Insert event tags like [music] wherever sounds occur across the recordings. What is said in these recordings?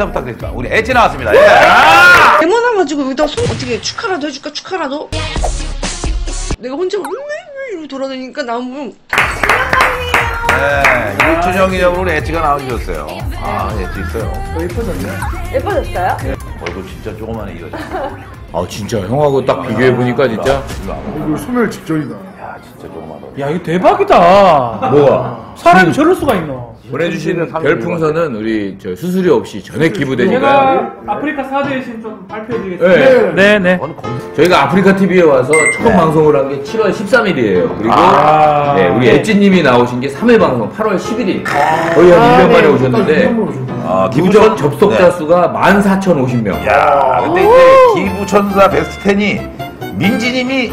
인사 부탁드립니다. 우리 엣지 나왔습니다. 예. 데모나 가지고 여기다 손 어떻게 축하라도 해줄까 축하라도 내가 혼자 이러고 돌아다니니까 나오면 네. 기념으로 우리 엣지가 나와주셨어요. 아, 엣지 있어요. 예뻐졌어요? 얼굴 진짜 조그만해 이어져. 아 진짜 형하고 딱 비교해 보니까 진짜. 이거 소멸 직전이다. 야, 이거 대박이다. 뭐가 사람이 저럴 수가 있노. 보내주신 별풍선은 우리 저 수수료 없이 전액 기부되니까요. 제가 아프리카 사대신 좀 발표해드리겠습니다. 네. 네, 네. 검색. 저희가 아프리카 TV에 와서 처음 방송을 한 게 7월 13일이에요. 그리고 아. 네, 우리 엣지님이 나오신 게 3회 방송 8월 11일. 거의 한 1년 만에 오셨는데 아, 기부전 접속자 네. 수가 14,050명. 야, 근데 이제 기부천사 베스트 10이 민지님이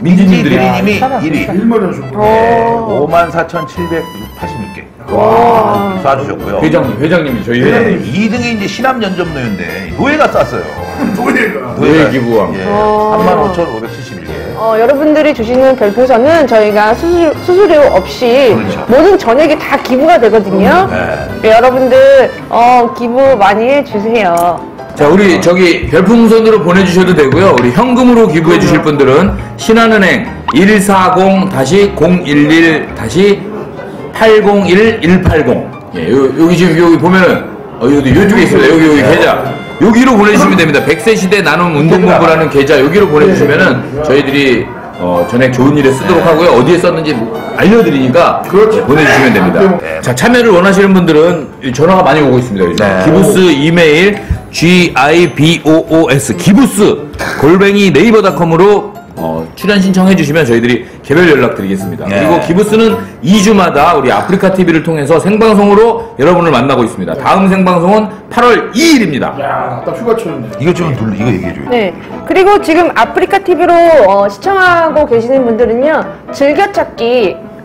민지님들이. 민지님이 1위. 1만 원 줬고. 네, 54,786개. 쏴주셨고요. 회장님, 회장님이 저희 네, 회장님. 2등이 이제 신암 연접노인데 노예가 쐈어요. [laughs] 노예가. 노예 기부왕. 예, 35,571개. 어, 여러분들이 주시는 별풍선은 저희가 수수, 수수료 없이 그렇죠. 모든 전액이 다 기부가 되거든요. 네. 네, 여러분들 어, 기부 많이 해주세요. 자, 우리 저기 별풍선으로 보내주셔도 되고요. 우리 현금으로 기부해 주실 분들은 신한은행 140-140-801-180. 예, 요, 여기 지금 여기 보면은 어, 여기 요쪽에 있습니다. 여기 여기 계좌. 여기로 보내주시면 됩니다. 100세 시대 나눔 운동본부라는 계좌 여기로 보내주시면은 저희들이 어, 전액 좋은 일에 쓰도록 하고요. 어디에 썼는지 알려드리니까 예, 보내주시면 됩니다. 자, 참여를 원하시는 분들은 이 전화가 많이 오고 있습니다. 요즘. 네. 기부스 이메일 giboos 기부스 골뱅이 네이버닷컴으로 어, 출연 신청해 주시면 저희들이 개별 연락 드리겠습니다. 네. 그리고 기부스는 2주마다 우리 아프리카 TV를 통해서 생방송으로 여러분을 만나고 있습니다. 다음 생방송은 8월 2일입니다. 야, 딱 휴가철이네. 이거 좀 눌러, 이거 얘기해줘요. 네. 그리고 지금 아프리카 TV로 어, 시청하고 계시는 분들은요, 즐겨찾기,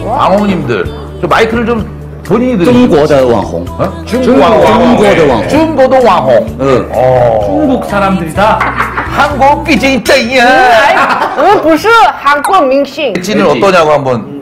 방홍님들. 저 마이크를 좀 본인이 드리 中国的网红， 어? 중국的网红 중고도 왕홍. 嗯， 어. 중국 사람들이다. 한국 BJ 짱이야. 我们不是韩国明星。 엣지는 어떠냐고 한번.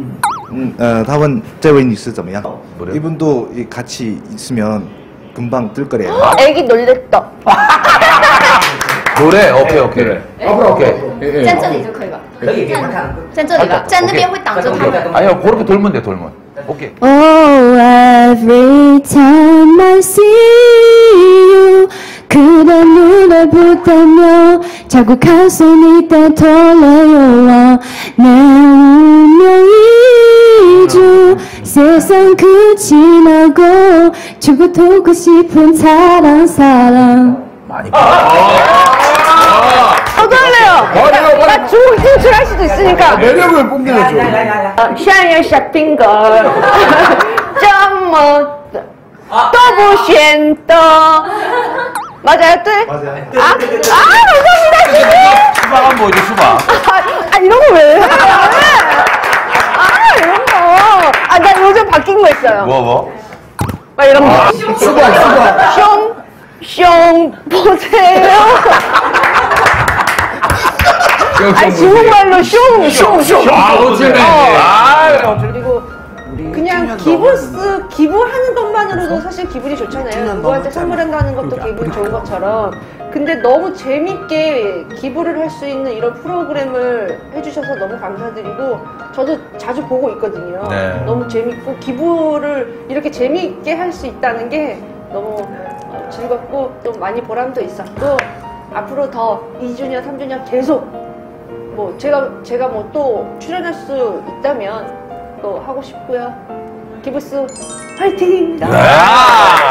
음, 어, 다음这位女士怎么样? 뭐래요? 이분도 이 같이 있으면 금방 뜰 거래요. 애기 놀랬다. [laughs] 노래? 오케이, 오케이. 앞으로, 오케이. 앞으로. 站这里就可以吧？可以给他看，站这里吧，站那边会挡着他们。 아니요, 그렇게 돌면 돼, 돌면. 오케이. Oh, every time I see you 그대 눈을 붙들며 자꾸 가슴이 떼돌려와 내 운명이죠 세상 끝이 나고 죽어도고 싶은 사랑 사랑 많이. 저도 머리가 나 죽을 진출할 수도 있으니까. 아, 매력을 뽐내야죠. 샤이어 샤핑 걸. [laughs] 점뭐 또보시엔또 맞아요, 뜰? 맞아요. 아, 아, 감사합니다, 지금. 수박은 뭐죠, 수박? 아, 아 이런 거 왜 해? 아, 이런 거. 아, 나 요즘 바뀐 거 있어요. 뭐, 뭐? 막 이런 거. 아, 수박, 수박. 숑, 숑, 보세요. 아니, 중국말로 숑, 숑, 숑. 아, 어쩌네. 아, 그리고 그냥 기부 쓰 기부하는 것만으로도 사실 기분이 좋잖아요. 누구한테 선물한다는 것도 기분 좋은 것처럼. 근데 너무 재밌게 기부를 할 수 있는 이런 프로그램을 해주셔서 너무 감사드리고 저도 자주 보고 있거든요. 네. 너무 재밌고 기부를 이렇게 재밌게 할 수 있다는 게 너무 어, 즐겁고 또 많이 보람도 있었고 앞으로 더 2주년, 3주년 계속 뭐 제가 제가 뭐 또 출연할 수 있다면 또 하고 싶고요. 기부스 화이팅! 아!